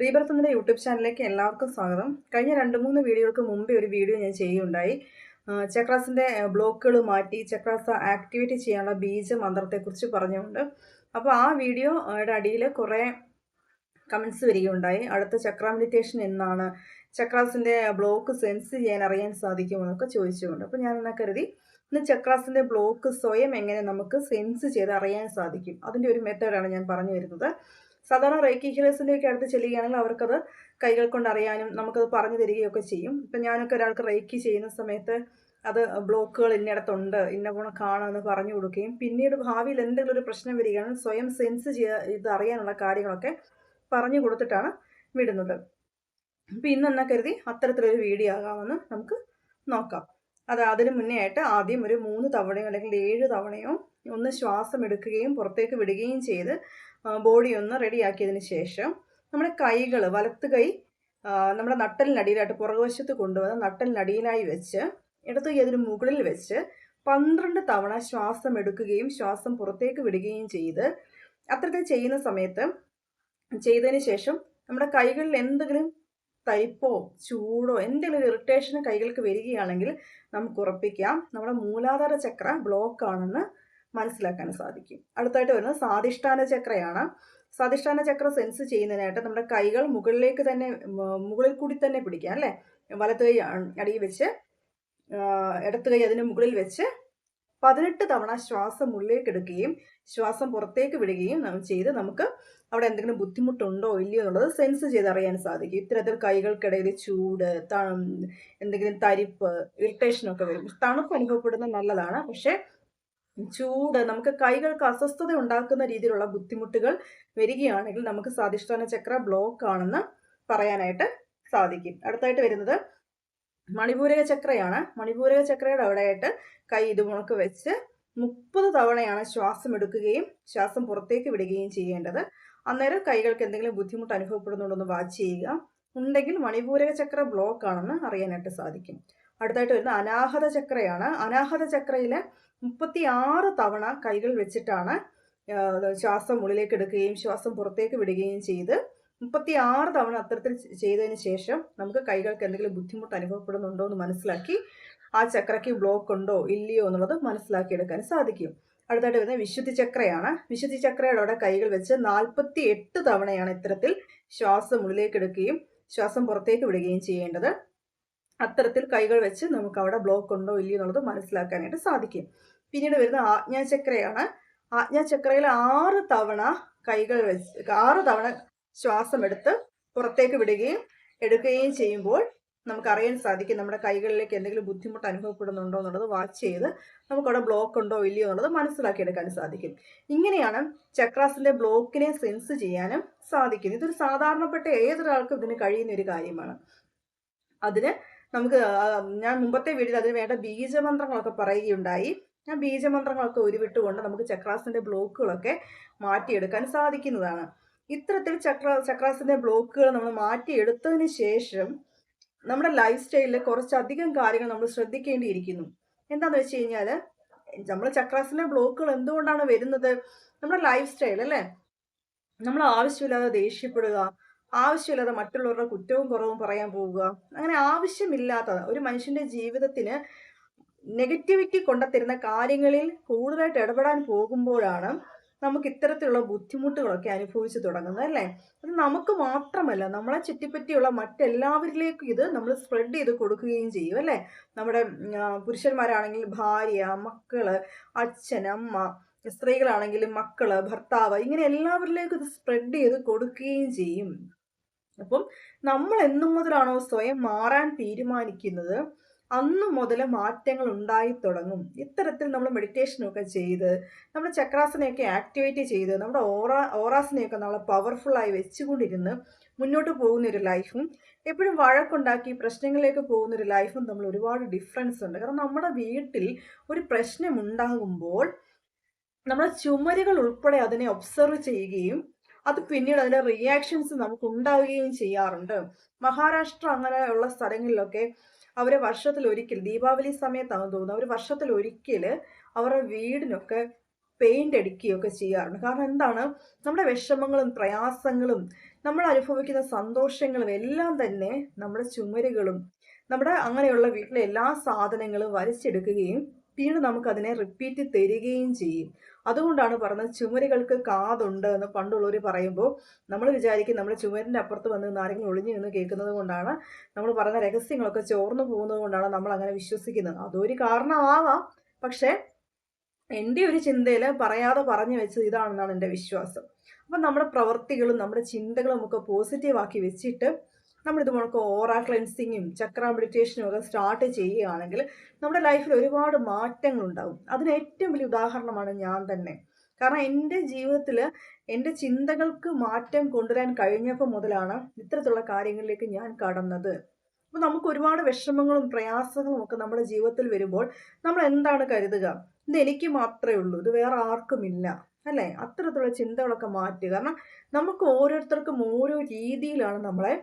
റീബർത്തിന്റെ YouTube ചാനലിലേക്ക് എല്ലാവർക്കും സ്വാഗതം. കഴിഞ്ഞ രണ്ട് മൂന്ന് വീഡിയോകൾക്ക് മുമ്പേ ഒരു വീഡിയോ ഞാൻ ചെയ്യുകയുണ്ടായി. ചക്രാസിന്റെ ബ്ലോക്കുകൾ മാറ്റി ചക്രാസ് ആക്ടിവേറ്റ് ചെയ്യാനുള്ള ബീജ മന്ത്രത്തെക്കുറിച്ച് പറഞ്ഞുകൊണ്ട്. അപ്പോൾ ആ വീഡിയോയുടെ അടിയിൽ കുറേ കമൻസ് വരികയുണ്ടായി. അടുത്ത ചക്ര മെഡിറ്റേഷൻ എന്നാണ് ചക്രാസിന്റെ ബ്ലോക്ക് സെൻസ് ചെയ്യാൻ അറിയാൻ സാധിക്കുമോ എന്നൊക്കെ ചോദിച്ചുകൊണ്ട്. അപ്പോൾ ഞാൻ എന്നാ കരുതി ഇന്ന് ചക്രാസിന്റെ ബ്ലോക്ക് സ്വയം എങ്ങനെ നമുക്ക് സെൻസ് ചെയ്ത് അറിയാൻ സാധിക്കും? അതിന്റെ ഒരു മെത്തേഡാണ് ഞാൻ പറഞ്ഞു വരുന്നത് സാധാരണ റേക്കി ഹീലേഴ്സിന്റെയൊക്കെ അടുത്ത് ചെല്ലുകയാണെങ്കിൽ അവർക്കത് കൈകൾ കൊണ്ട് അറിയാനും നമുക്കത് പറഞ്ഞു തരികയൊക്കെ ചെയ്യും. ഇപ്പം ഞാനൊക്കെ ഒരാൾക്ക് റേക്കി ചെയ്യുന്ന സമയത്ത് അത് ബ്ലോക്കുകൾ ഇന്നിടത്തുണ്ട് ഇന്ന ഗുണം കാണുമെന്ന് പറഞ്ഞു കൊടുക്കുകയും പിന്നീട് ഭാവിയിൽ എന്തെങ്കിലും ഒരു പ്രശ്നം വരികയാണെങ്കിൽ സ്വയം സെൻസ് ചെയ്യുക ഇത് അറിയാനുള്ള കാര്യങ്ങളൊക്കെ പറഞ്ഞു കൊടുത്തിട്ടാണ് വിടുന്നത്. അപ്പോൾ ഇന്നെന്നാ കരുതി? അത്തരത്തിലൊരു വീഡിയോ ആകാമെന്ന് നമുക്ക് നോക്കാം. അത് അതിന് മുന്നേ ആയിട്ട് ആദ്യം ഒരു മൂന്ന് തവണയോ അല്ലെങ്കിൽ ഏഴ് തവണയോ ഒന്ന് ശ്വാസം എടുക്കുകയും പുറത്തേക്ക് വിടുകയും ചെയ്ത് ബോഡി ഒന്ന് റെഡിയാക്കിയതിന് ശേഷം നമ്മുടെ കൈകൾ വലത്ത് കൈ നമ്മുടെ നട്ടലിനടിയിലായിട്ട് പുറകുവശത്ത് കൊണ്ടുവന്ന് നട്ടലിനടിയിലായി വെച്ച് ഇടത്ത് കൈ അതിന് മുകളിൽ വെച്ച് പന്ത്രണ്ട് തവണ ശ്വാസം എടുക്കുകയും ശ്വാസം പുറത്തേക്ക് വിടുകയും ചെയ്ത് അത്തരത്തിൽ ചെയ്യുന്ന സമയത്ത് ചെയ്തതിന് ശേഷം നമ്മുടെ കൈകളിൽ എന്തെങ്കിലും തൈപ്പോ ചൂടോ എന്തെങ്കിലും ഇറിറ്റേഷനോ കൈകൾക്ക് വരികയാണെങ്കിൽ നമുക്ക് ഉറപ്പിക്കാം. നമ്മുടെ മൂലാധാര ചക്ര ബ്ലോക്ക് ആണെന്ന് മനസ്സിലാക്കാൻ സാധിക്കും. അടുത്തായിട്ട് വരുന്നത് സ്വാധിഷ്ഠാന ചക്രയാണ്. സ്വാധിഷ്ഠാന ചക്രം സെൻസ് ചെയ്യുന്നതിനായിട്ട് നമ്മുടെ കൈകൾ മുകളിലേക്ക് തന്നെ മുകളിൽ കൂടി തന്നെ പിടിക്കാം അല്ലേ? വലത്ത് കൈ അടിയിൽ വെച്ച് ഇടത്ത് കൈ അതിന് മുകളിൽ വെച്ച് പതിനെട്ട് തവണ ശ്വാസം ഉള്ളിലേക്ക് എടുക്കുകയും ശ്വാസം പുറത്തേക്ക് വിടുകയും ചെയ്ത് നമുക്ക് അവിടെ എന്തെങ്കിലും ബുദ്ധിമുട്ടുണ്ടോ ഇല്ലയോ എന്നുള്ളത് സെൻസ് ചെയ്ത് അറിയാൻ സാധിക്കും. ഇത്തരത്തിൽ കൈകൾക്കിടയിൽ ചൂട് എന്തെങ്കിലും തരിപ്പ് ഇറിറ്റേഷനൊക്കെ വരും. തണുപ്പ് അനുഭവപ്പെടുന്നത് നല്ലതാണ്. പക്ഷേ ചൂട് നമുക്ക് കൈകൾക്ക് അസ്വസ്ഥത ഉണ്ടാക്കുന്ന രീതിയിലുള്ള ബുദ്ധിമുട്ടുകൾ വരികയാണെങ്കിൽ നമുക്ക് സ്വാധിഷ്ഠാന ചക്ര ബ്ലോക്ക് ആണെന്ന് പറയാനായിട്ട് സാധിക്കും. അടുത്തായിട്ട് വരുന്നത് മണിപൂരക ചക്രയാണ്. മണിപൂരക ചക്രയുടെ അവിടെയായിട്ട് കൈ ഇതുമുണക്ക് വെച്ച് മുപ്പത് തവണയാണ് ശ്വാസം എടുക്കുകയും ശ്വാസം പുറത്തേക്ക് വിടുകയും ചെയ്യേണ്ടത്. അന്നേരം കൈകൾക്ക് എന്തെങ്കിലും ബുദ്ധിമുട്ട് അനുഭവപ്പെടുന്നുണ്ടോ എന്ന് വാച്ച് ചെയ്യുക. ഉണ്ടെങ്കിൽ മണിപൂരക ചക്ര ബ്ലോക്ക് ആണെന്ന് അറിയാനായിട്ട് സാധിക്കും. അടുത്തായിട്ട് വരുന്ന അനാഹത ചക്രയാണ്. അനാഹത ചക്രയിൽ മുപ്പത്തി ആറ് തവണ കൈകൾ വെച്ചിട്ടാണ് ശ്വാസം ഉള്ളിലേക്ക് എടുക്കുകയും ശ്വാസം പുറത്തേക്ക് വിടുകയും ചെയ്ത് മുപ്പത്തി ആറ് തവണ അത്തരത്തിൽ ചെയ്തതിന് ശേഷം നമുക്ക് കൈകൾക്ക് എന്തെങ്കിലും ബുദ്ധിമുട്ട് അനുഭവപ്പെടുന്നുണ്ടോ എന്ന് മനസ്സിലാക്കി ആ ചക്രയ്ക്ക് ബ്ലോക്ക് ഉണ്ടോ ഇല്ലയോ എന്നുള്ളത് മനസ്സിലാക്കിയെടുക്കാൻ സാധിക്കും. അടുത്തായിട്ട് വരുന്നത് വിശുദ്ധി ചക്രയാണ്. വിശുദ്ധി ചക്രയുടെ കൈകൾ വെച്ച് നാൽപ്പത്തി എട്ട് തവണയാണ് ഇത്തരത്തിൽ ശ്വാസം ഉള്ളിലേക്ക് എടുക്കുകയും ശ്വാസം പുറത്തേക്ക് വിടുകയും ചെയ്യേണ്ടത്. അത്തരത്തിൽ കൈകൾ വെച്ച് നമുക്ക് അവിടെ ബ്ലോക്ക് ഉണ്ടോ ഇല്ലയോ എന്നുള്ളത് മനസ്സിലാക്കാനായിട്ട് സാധിക്കും. പിന്നീട് വരുന്ന ആജ്ഞാചക്രയാണ് ആജ്ഞാചക്രയിൽ ആറ് തവണ കൈകൾ വെച്ച് ആറ് തവണ ശ്വാസം എടുത്ത് പുറത്തേക്ക് വിടുകയും എടുക്കുകയും ചെയ്യുമ്പോൾ നമുക്കറിയാൻ സാധിക്കും നമ്മുടെ കൈകളിലേക്ക് എന്തെങ്കിലും ബുദ്ധിമുട്ട് അനുഭവപ്പെടുന്നുണ്ടോ എന്നുള്ളത് വാച്ച് ചെയ്ത് നമുക്കവിടെ ബ്ലോക്ക് ഉണ്ടോ ഇല്ലയോ എന്നുള്ളത് മനസ്സിലാക്കിയെടുക്കാൻ സാധിക്കും. ഇങ്ങനെയാണ് ചക്രാസിന്റെ ബ്ലോക്കിനെ സെൻസ് ചെയ്യാനും സാധിക്കുന്നത്. ഇതൊരു സാധാരണപ്പെട്ട ഏതൊരാൾക്കും ഇതിന് കഴിയുന്ന ഒരു കാര്യമാണ്. അതിന് നമുക്ക് ഞാൻ മുമ്പത്തെ വീഡിയോയിൽ അതിന് വേണ്ട ബീജമന്ത്രങ്ങളൊക്കെ പറയുകയുണ്ടായി. ആ ബീജമന്ത്രങ്ങളൊക്കെ ഉരുവിട്ടുകൊണ്ട് നമുക്ക് ചക്രാസിന്റെ ബ്ലോക്കുകളൊക്കെ മാറ്റിയെടുക്കാൻ സാധിക്കുന്നതാണ്. ഇത്തരത്തിൽ ചക്ര ചക്രാസിന്റെ ബ്ലോക്കുകൾ നമ്മൾ മാറ്റിയെടുത്തതിന് ശേഷം നമ്മുടെ ലൈഫ് സ്റ്റൈലിൽ കുറച്ചധികം കാര്യങ്ങൾ നമ്മൾ ശ്രദ്ധിക്കേണ്ടിയിരിക്കുന്നു. എന്താണെന്ന് വെച്ച് കഴിഞ്ഞാൽ നമ്മൾ ചക്രാസിന്റെ ബ്ലോക്കുകൾ എന്തുകൊണ്ടാണ് വരുന്നത്? നമ്മുടെ ലൈഫ് സ്റ്റൈൽ അല്ലേ? നമ്മൾ ആവശ്യമില്ലാതെ ദേഷ്യപ്പെടുക ആവശ്യമില്ലാതെ മറ്റുള്ളവരുടെ കുറ്റവും കുറവും പറയാൻ പോവുക. അങ്ങനെ ആവശ്യമില്ലാത്ത ഒരു മനുഷ്യന്റെ ജീവിതത്തിന് നെഗറ്റിവിറ്റി കൊണ്ടുത്തരുന്ന കാര്യങ്ങളിൽ കൂടുതലായിട്ട് ഇടപെടാൻ പോകുമ്പോഴാണ് നമുക്ക് ഇത്തരത്തിലുള്ള ബുദ്ധിമുട്ടുകളൊക്കെ അനുഭവിച്ചു തുടങ്ങുന്നത് അല്ലേ? അത് നമുക്ക് മാത്രമല്ല നമ്മളെ ചുറ്റിപ്പറ്റിയുള്ള മറ്റെല്ലാവരിലേക്കും ഇത് നമ്മൾ സ്പ്രെഡ് ചെയ്ത് കൊടുക്കുകയും ചെയ്യും അല്ലേ? നമ്മുടെ പുരുഷന്മാരാണെങ്കിൽ ഭാര്യ മക്കൾ അച്ഛൻ അമ്മ സ്ത്രീകളാണെങ്കിലും മക്കൾ ഭർത്താവ് ഇങ്ങനെ എല്ലാവരിലേക്കും ഇത് സ്പ്രെഡ് ചെയ്ത് കൊടുക്കുകയും ചെയ്യും. അപ്പം നമ്മൾ എന്നു മുതലാണോ സ്വയം മാറാൻ തീരുമാനിക്കുന്നത്? അന്നു മുതൽ മാറ്റങ്ങൾ ഉണ്ടായി തുടങ്ങും. ഇത്തരത്തിൽ നമ്മൾ മെഡിറ്റേഷനൊക്കെ ചെയ്ത് നമ്മുടെ ചക്രാസനെയൊക്കെ ആക്ടിവേറ്റ് ചെയ്ത് നമ്മുടെ ഓറ ഓറാസിനെയൊക്കെ നമ്മൾ പവർഫുള്ളായി വെച്ചുകൊണ്ടിരുന്ന് മുന്നോട്ട് പോകുന്നൊരു ലൈഫും എപ്പോഴും വഴക്കുണ്ടാക്കി പ്രശ്നങ്ങളിലേക്ക് പോകുന്നൊരു ലൈഫും നമ്മൾ ഒരുപാട് ഡിഫറൻസ് ഉണ്ട്. കാരണം നമ്മുടെ വീട്ടിൽ ഒരു പ്രശ്നം ഉണ്ടാകുമ്പോൾ നമ്മുടെ ചുമരുകൾ ഉൾപ്പെടെ അതിനെ ഒബ്സർവ് ചെയ്യുകയും അത് പിന്നീട് അതിന്റെ റിയാക്ഷൻസ് നമുക്ക് ഉണ്ടാവുകയും ചെയ്യാറുണ്ട്. മഹാരാഷ്ട്ര അങ്ങനെയുള്ള സ്ഥലങ്ങളിലൊക്കെ അവരെ വർഷത്തിൽ ഒരിക്കൽ ദീപാവലി സമയത്താണ് തോന്നുന്നത് അവർ വർഷത്തിൽ ഒരിക്കൽ അവരുടെ വീടിനൊക്കെ പെയിന്റ് അടിക്കുകയൊക്കെ ചെയ്യാറുണ്ട്. കാരണം എന്താണ്? നമ്മുടെ വിഷമങ്ങളും പ്രയാസങ്ങളും നമ്മൾ അനുഭവിക്കുന്ന സന്തോഷങ്ങളും എല്ലാം തന്നെ നമ്മുടെ ചുമരുകളും നമ്മുടെ അങ്ങനെയുള്ള വീട്ടിലെ എല്ലാ സാധനങ്ങളും വരച്ചെടുക്കുകയും പിന്നീട് നമുക്കതിനെ റിപ്പീറ്റ് തരികയും ചെയ്യും. അതുകൊണ്ടാണ് പറഞ്ഞത് ചുമരുകൾക്ക് കാതുണ്ട് എന്ന് പണ്ടുള്ളവർ പറയുമ്പോൾ നമ്മൾ വിചാരിക്കും നമ്മൾ ചുമരിന്റെ അപ്പുറത്ത് വന്ന് ആരെങ്കിലും ഒളിഞ്ഞു നിന്ന് കേൾക്കുന്നത് കൊണ്ടാണ് നമ്മൾ പറഞ്ഞ രഹസ്യങ്ങളൊക്കെ ചോർന്നു പോകുന്നത് കൊണ്ടാണ് നമ്മൾ അങ്ങനെ വിശ്വസിക്കുന്നത്. അതൊരു കാരണമാവാം. പക്ഷേ എന്റെ ഒരു ചിന്തയിൽ പറയാതെ പറഞ്ഞു വെച്ചത് ഇതാണെന്നാണ് എന്റെ വിശ്വാസം. അപ്പം നമ്മുടെ പ്രവൃത്തികളും നമ്മുടെ ചിന്തകളും ഒക്കെ പോസിറ്റീവാക്കി വെച്ചിട്ട് നമ്മളിത് മുഴക്കം ഓറ ക്ലെൻസിങ്ങും ചക്ര മെഡിറ്റേഷനും ഒക്കെ സ്റ്റാർട്ട് ചെയ്യുകയാണെങ്കിൽ നമ്മുടെ ലൈഫിൽ ഒരുപാട് മാറ്റങ്ങൾ ഉണ്ടാകും അതിന് ഏറ്റവും വലിയ ഉദാഹരണമാണ് ഞാൻ തന്നെ. കാരണം എന്റെ ജീവിതത്തിൽ എന്റെ ചിന്തകൾക്ക് മാറ്റം കൊണ്ടുവരാൻ കഴിഞ്ഞപ്പോൾ മുതലാണ് ഇത്തരത്തിലുള്ള കാര്യങ്ങളിലേക്ക് ഞാൻ കടന്നത്. അപ്പോൾ നമുക്ക് ഒരുപാട് വിഷമങ്ങളും പ്രയാസങ്ങളും ഒക്കെ നമ്മുടെ ജീവിതത്തിൽ വരുമ്പോൾ നമ്മൾ എന്താണ് കരുതുക? ഇത് എനിക്ക് മാത്രമേ ഉള്ളൂ ഇത് വേറെ ആർക്കുമില്ല അല്ലേ? അത്തരത്തിലുള്ള ചിന്തകളൊക്കെ മാറ്റുക. കാരണം നമുക്ക് ഓരോരുത്തർക്കും ഓരോ രീതിയിലാണ് നമ്മളെ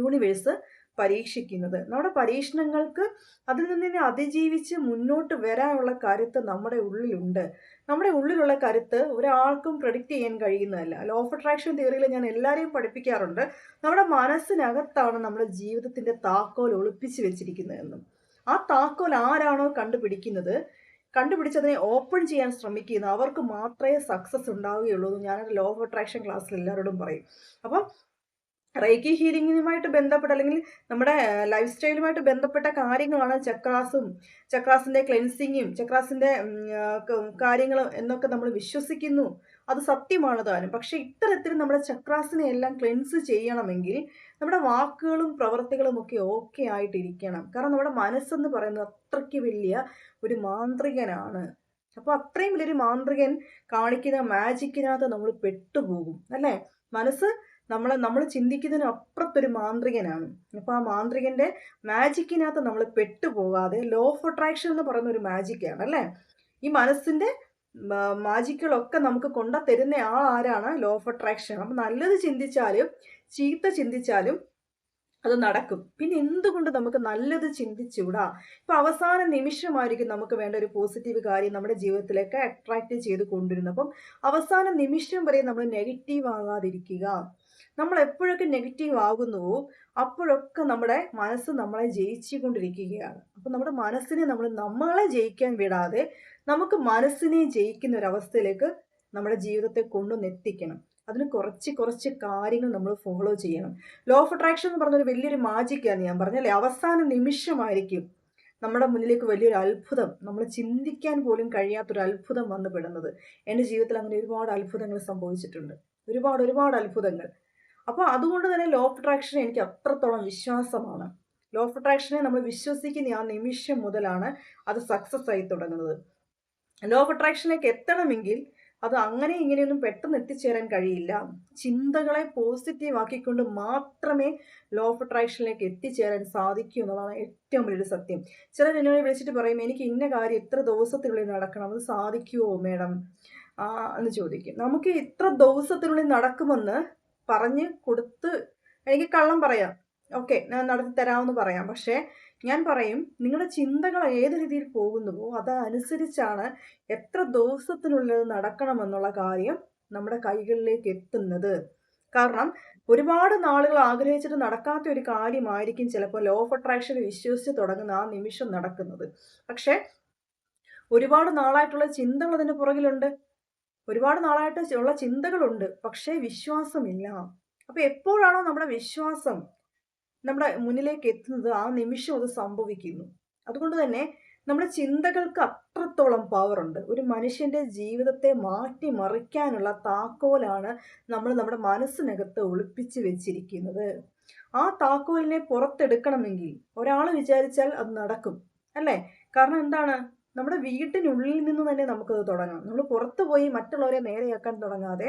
യൂണിവേഴ്സ് പരീക്ഷിക്കുന്നത്. നമ്മുടെ പരീക്ഷണങ്ങൾക്ക് അതിൽ നിന്നിനെ അതിജീവിച്ച് മുന്നോട്ട് വരാനുള്ള കരുത്ത് നമ്മുടെ ഉള്ളിലുണ്ട്. നമ്മുടെ ഉള്ളിലുള്ള കരുത്ത് ഒരാൾക്കും പ്രഡിക്റ്റ് ചെയ്യാൻ കഴിയുന്നതല്ല. ലോ ഓഫ് അട്രാക്ഷൻ തിയറിയിൽ ഞാൻ എല്ലാവരെയും പഠിപ്പിക്കാറുണ്ട്. നമ്മുടെ മനസ്സിനകത്താണ് നമ്മുടെ ജീവിതത്തിന്റെ താക്കോൽ ഒളിപ്പിച്ച് വെച്ചിരിക്കുന്നതെന്നും. ആ താക്കോൽ ആരാണോ കണ്ടുപിടിക്കുന്നത് കണ്ടുപിടിച്ചതിനെ ഓപ്പൺ ചെയ്യാൻ ശ്രമിക്കുന്ന അവർക്ക് മാത്രമേ സക്സസ് ഉണ്ടാവുകയുള്ളൂ എന്ന് ഞാനൊരു ലോ ഓഫ് അട്രാക്ഷൻ ക്ലാസ്സിൽ എല്ലാവരോടും പറയും. അപ്പം റേക്കി ഹീലിംഗുമായിട്ട് ബന്ധപ്പെട്ട അല്ലെങ്കിൽ നമ്മുടെ ലൈഫ് സ്റ്റൈലുമായിട്ട് ബന്ധപ്പെട്ട കാര്യങ്ങളാണ് ചക്രാസും ചക്രാസിന്റെ ക്ലെൻസിങ്ങും ചക്രാസിന്റെ കാര്യങ്ങളും എന്നൊക്കെ നമ്മൾ വിശ്വസിക്കുന്നു. അത് സത്യമാണ് താനും. പക്ഷേ ഇത്തരത്തിൽ നമ്മുടെ ചക്രാസിനെ എല്ലാം ക്ലെൻസ് ചെയ്യണമെങ്കിൽ നമ്മുടെ വാക്കുകളും പ്രവൃത്തികളും ഒക്കെ ഓക്കെ ആയിട്ടിരിക്കണം. കാരണം നമ്മുടെ മനസ്സെന്ന് പറയുന്നത് അത്രയ്ക്ക് വലിയ ഒരു മാന്ത്രികനാണ്. അപ്പോൾ അത്രയും വലിയൊരു മാന്ത്രികൻ കാണിക്കുന്ന മാജിക്കിനകത്ത് നമ്മൾ പെട്ടുപോകും. അല്ലേ? മനസ്സ് നമ്മൾ നമ്മൾ ചിന്തിക്കുന്നതിന് അപ്പുറത്തൊരു മാന്ത്രികനാണ്. അപ്പോൾ ആ മാന്ത്രികന്റെ മാജിക്കിനകത്ത് നമ്മൾ പെട്ടുപോകാതെ ലോ ഓഫ് അട്രാക്ഷൻ എന്ന് പറയുന്ന ഒരു മാജിക്കാണ് അല്ലേ? ഈ മനസ്സിന്റെ മാജിക്കുകളൊക്കെ നമുക്ക് കൊണ്ട തരുന്ന ആൾ ആരാണ്? ലോ ഓഫ് അട്രാക്ഷൻ അപ്പം നല്ലത് ചിന്തിച്ചാലും ചീത്ത ചിന്തിച്ചാലും അത് നടക്കും. പിന്നെ എന്തുകൊണ്ട് നമുക്ക് നല്ലത് ചിന്തിച്ചുകൂടാ? ഇപ്പം അവസാന നിമിഷമായിരിക്കും നമുക്ക് വേണ്ട ഒരു പോസിറ്റീവ് കാര്യം നമ്മുടെ ജീവിതത്തിലേക്ക് അട്രാക്റ്റ് ചെയ്ത് കൊണ്ടുവരുന്നത് അപ്പം അവസാന നിമിഷം വരെ നമ്മൾ നെഗറ്റീവ് ആകാതിരിക്കുക. നമ്മൾ എപ്പോഴൊക്കെ നെഗറ്റീവ് ആകുന്നുവോ അപ്പോഴൊക്കെ നമ്മുടെ മനസ്സ് നമ്മളെ ജയിച്ചുകൊണ്ടിരിക്കുകയാണ്. അപ്പം നമ്മുടെ മനസ്സിനെ നമ്മൾ നമ്മളെ ജയിക്കാൻ വിടാതെ നമുക്ക് മനസ്സിനെ ജയിക്കുന്ന ഒരവസ്ഥയിലേക്ക് നമ്മുടെ ജീവിതത്തെ കൊണ്ടുവന്നെത്തിക്കണം അതിന് കുറച്ച് കുറച്ച് കാര്യങ്ങൾ നമ്മൾ ഫോളോ ചെയ്യണം. ലോ ഓഫ് അട്രാക്ഷൻ എന്ന് പറഞ്ഞൊരു വലിയൊരു മാജിക്കാണ് ഞാൻ പറഞ്ഞല്ലേ അവസാന നിമിഷമായിരിക്കും നമ്മുടെ മുന്നിലേക്ക് വലിയൊരു അത്ഭുതം നമ്മൾ ചിന്തിക്കാൻ പോലും കഴിയാത്തൊരു അത്ഭുതം വന്നു പെടുന്നത്. എന്റെ ജീവിതത്തിൽ അങ്ങനെ ഒരുപാട് അത്ഭുതങ്ങൾ സംഭവിച്ചിട്ടുണ്ട്. ഒരുപാട് ഒരുപാട് അത്ഭുതങ്ങൾ. അപ്പോൾ അതുകൊണ്ട് തന്നെ ലോ ഓഫ് അട്രാക്ഷൻ എനിക്ക് അത്രത്തോളം വിശ്വാസമാണ്. ലോ ഓഫ് അട്രാക്ഷനെ നമ്മൾ വിശ്വസിക്കുന്ന ആ നിമിഷം മുതലാണ് അത് സക്സസ് ആയി തുടങ്ങുന്നത്. ലോ ഓഫ് അട്രാക്ഷനിലേക്ക് എത്തണമെങ്കിൽ അത് അങ്ങനെ ഇങ്ങനെയൊന്നും പെട്ടെന്ന് എത്തിച്ചേരാൻ കഴിയില്ല. ചിന്തകളെ പോസിറ്റീവ് ആക്കിക്കൊണ്ട് മാത്രമേ ലോ ഓഫ് അട്രാക്ഷനിലേക്ക് എത്തിച്ചേരാൻ സാധിക്കൂ എന്നുള്ളതാണ് ഏറ്റവും വലിയൊരു സത്യം. ചിലർ എന്നോട് വിളിച്ചിട്ട് പറയും എനിക്ക് ഇന്ന കാര്യം ഇത്ര ദിവസത്തിനുള്ളിൽ നടക്കണം അത് സാധിക്കുമോ മേഡം എന്ന് ചോദിക്കും. നമുക്ക് ഇത്ര ദിവസത്തിനുള്ളിൽ നടക്കുമെന്ന് പറഞ്ഞ് കൊടുത്ത് എനിക്ക് കള്ളം പറയാം. ഓക്കെ ഞാൻ നടത്തി തരാമെന്ന് പറയാം. പക്ഷേ ഞാൻ പറയും നിങ്ങളുടെ ചിന്തകൾ ഏത് രീതിയിൽ പോകുന്നുവോ അതനുസരിച്ചാണ് എത്ര ദിവസത്തിനുള്ളിൽ നടക്കണമെന്നുള്ള കാര്യം നമ്മുടെ കൈകളിലേക്ക് എത്തുന്നത്. കാരണം ഒരുപാട് നാളുകൾ ആഗ്രഹിച്ചിട്ട് നടക്കാത്ത ഒരു കാര്യമായിരിക്കും ചിലപ്പോൾ ലോ ഓഫ് അട്രാക്ഷൻ വിശ്വസിച്ച് തുടങ്ങുന്ന ആ നിമിഷം നടക്കുന്നത്. പക്ഷേ ഒരുപാട് നാളായിട്ടുള്ള ചിന്തകൾ അതിന്റെ പുറകിലുണ്ട്. ഒരുപാട് നാളായിട്ട് ഉള്ള ചിന്തകളുണ്ട് പക്ഷേ വിശ്വാസമില്ല. അപ്പോൾ എപ്പോഴാണോ നമ്മുടെ വിശ്വാസം നമ്മുടെ മുന്നിലേക്ക് എത്തുന്നത് ആ നിമിഷം അത് സംഭവിക്കുന്നു. അതുകൊണ്ട് തന്നെ നമ്മുടെ ചിന്തകൾക്ക് അത്രത്തോളം പവറുണ്ട് ഒരു മനുഷ്യന്റെ ജീവിതത്തെ മാറ്റി മറിക്കാനുള്ള താക്കോലാണ് നമ്മൾ നമ്മുടെ മനസ്സിനകത്ത് ഒളിപ്പിച്ച് വെച്ചിരിക്കുന്നത്. ആ താക്കോലിനെ പുറത്തെടുക്കണമെങ്കിൽ ഒരാൾ വിചാരിച്ചാൽ അത് നടക്കും അല്ലേ? കാരണം എന്താണ്? നമ്മുടെ വീടിനുള്ളിൽ നിന്ന് തന്നെ നമുക്കത് തുടങ്ങാം. നമ്മൾ പുറത്തു പോയി മറ്റുള്ളവരെ നേരെയാക്കാൻ തുടങ്ങാതെ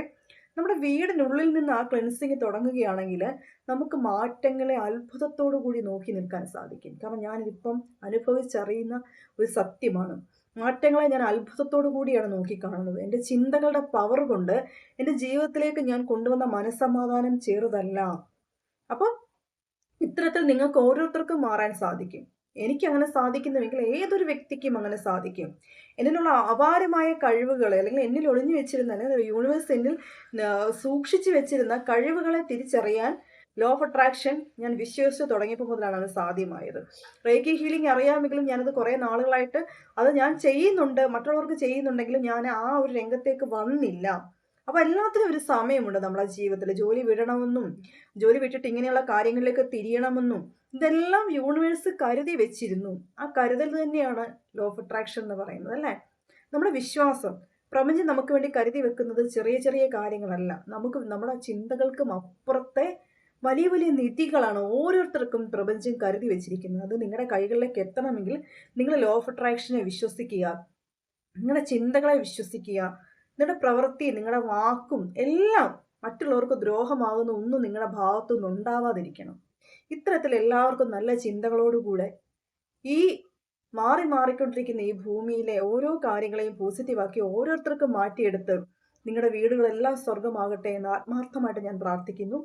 നമ്മുടെ വീടിനുള്ളിൽ നിന്ന് ആ ക്ലെൻസിങ് തുടങ്ങുകയാണെങ്കിൽ നമുക്ക് മാറ്റങ്ങളെ അത്ഭുതത്തോടു കൂടി നോക്കി നിൽക്കാൻ സാധിക്കും. കാരണം ഞാനിതിപ്പം അനുഭവിച്ചറിയുന്ന ഒരു സത്യമാണ്. മാറ്റങ്ങളെ ഞാൻ അത്ഭുതത്തോടു കൂടിയാണ് നോക്കിക്കാണുന്നത് എന്റെ ചിന്തകളുടെ പവർ കൊണ്ട് എന്റെ ജീവിതത്തിലേക്ക് ഞാൻ കൊണ്ടുവന്ന മനസ്സമാധാനം ചെറുതല്ല. അപ്പം ഇത്തരത്തിൽ നിങ്ങൾക്ക് ഓരോരുത്തർക്കും മാറാൻ സാധിക്കും. എനിക്കങ്ങനെ സാധിക്കുന്നുവെങ്കിൽ ഏതൊരു വ്യക്തിക്കും അങ്ങനെ സാധിക്കും. എന്നിലുള്ള അപാരമായ കഴിവുകൾ അല്ലെങ്കിൽ എന്നിൽ ഒളിഞ്ഞു വെച്ചിരുന്ന അല്ലെങ്കിൽ യൂണിവേഴ്സ് എന്നിൽ സൂക്ഷിച്ചു വെച്ചിരുന്ന കഴിവുകളെ തിരിച്ചറിയാൻ ലോ ഓഫ് അട്രാക്ഷൻ ഞാൻ വിശ്വസിച്ച് തുടങ്ങിയപ്പോൾ മുതലാണ് അത് സാധ്യമായത്. റേക്കി ഹീലിംഗ് അറിയാമെങ്കിലും ഞാനത് കുറേ നാളുകളായിട്ട് അത് ഞാൻ ചെയ്യുന്നുണ്ട് മറ്റുള്ളവർക്ക് ചെയ്യുന്നുണ്ടെങ്കിലും ഞാൻ ആ ഒരു രംഗത്തേക്ക് വന്നില്ല. അപ്പോൾ എല്ലാത്തിനും ഒരു സമയമുണ്ട് നമ്മുടെ ജീവിതത്തിൽ ജോലി വിടണമെന്നും ജോലി വിട്ടിട്ട് ഇങ്ങനെയുള്ള കാര്യങ്ങളിലേക്ക് തിരിയണമെന്നും ഇതെല്ലാം യൂണിവേഴ്സ് കരുതി വെച്ചിരുന്നു. ആ കരുതൽ തന്നെയാണ് ലോ ഓഫ് അട്രാക്ഷൻ എന്ന് പറയുന്നത് അല്ലേ? നമ്മുടെ വിശ്വാസം. പ്രപഞ്ചം നമുക്ക് വേണ്ടി കരുതി വെക്കുന്നത് ചെറിയ ചെറിയ കാര്യങ്ങളല്ല. നമുക്ക് നമ്മുടെ ചിന്തകൾക്കും അപ്പുറത്തെ വലിയ വലിയ നിധികളാണ് ഓരോരുത്തർക്കും പ്രപഞ്ചം കരുതി വെച്ചിരിക്കുന്നത്. അത് നിങ്ങളുടെ കൈകളിലേക്ക് എത്തണമെങ്കിൽ നിങ്ങൾ ലോ ഓഫ് അട്രാക്ഷനെ വിശ്വസിക്കുക. നിങ്ങളുടെ ചിന്തകളെ വിശ്വസിക്കുക. നിങ്ങളുടെ പ്രവൃത്തി നിങ്ങളുടെ വാക്കും എല്ലാം മറ്റുള്ളവർക്ക് ദ്രോഹമാകുന്ന ഒന്നും നിങ്ങളുടെ ഭാഗത്തുനിന്ന് ഉണ്ടാവാതിരിക്കണം. ഇത്തരത്തിൽ എല്ലാവർക്കും നല്ല ചിന്തകളോടുകൂടെ ഈ മാറി മാറിക്കൊണ്ടിരിക്കുന്ന ഈ ഭൂമിയിലെ ഓരോ കാര്യങ്ങളെയും പോസിറ്റീവാക്കി ഓരോരുത്തർക്കും മാറ്റിയെടുത്ത് നിങ്ങളുടെ വീടുകളെല്ലാം സ്വർഗമാകട്ടെ എന്ന് ആത്മാർത്ഥമായിട്ട് ഞാൻ പ്രാർത്ഥിക്കുന്നു.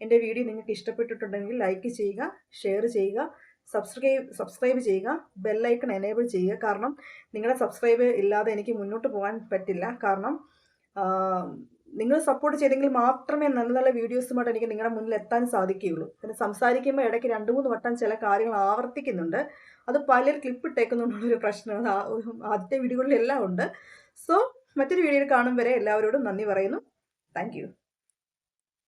എന്റെ വീഡിയോ നിങ്ങൾക്ക് ഇഷ്ടപ്പെട്ടിട്ടുണ്ടെങ്കിൽ ലൈക്ക് ചെയ്യുക ഷെയർ ചെയ്യുക സബ്സ്ക്രൈബ് സബ്സ്ക്രൈബ് ചെയ്യുക ബെല്ലൈക്കൺ എനേബിൾ ചെയ്യുക. കാരണം നിങ്ങളുടെ സബ്സ്ക്രൈബ് ഇല്ലാതെ എനിക്ക് മുന്നോട്ട് പോകാൻ പറ്റില്ല. കാരണം നിങ്ങൾ സപ്പോർട്ട് ചെയ്തെങ്കിൽ മാത്രമേ നല്ല നല്ല വീഡിയോസുമായിട്ട് എനിക്ക് നിങ്ങളുടെ മുന്നിൽ എത്താൻ സാധിക്കുകയുള്ളൂ. പിന്നെ സംസാരിക്കുമ്പോൾ ഇടയ്ക്ക് രണ്ട് മൂന്ന് വട്ടം ചില കാര്യങ്ങൾ ആവർത്തിക്കുന്നുണ്ട്. അത് പലർ ക്ലിപ്പ് ഇട്ടേക്കുന്നുള്ളൊരു പ്രശ്നമാണ്. ആദ്യത്തെ വീഡിയോകളിലെല്ലാം ഉണ്ട്. സോ മറ്റൊരു വീഡിയോയിൽ കാണും വരെ എല്ലാവരോടും നന്ദി പറയുന്നു. താങ്ക്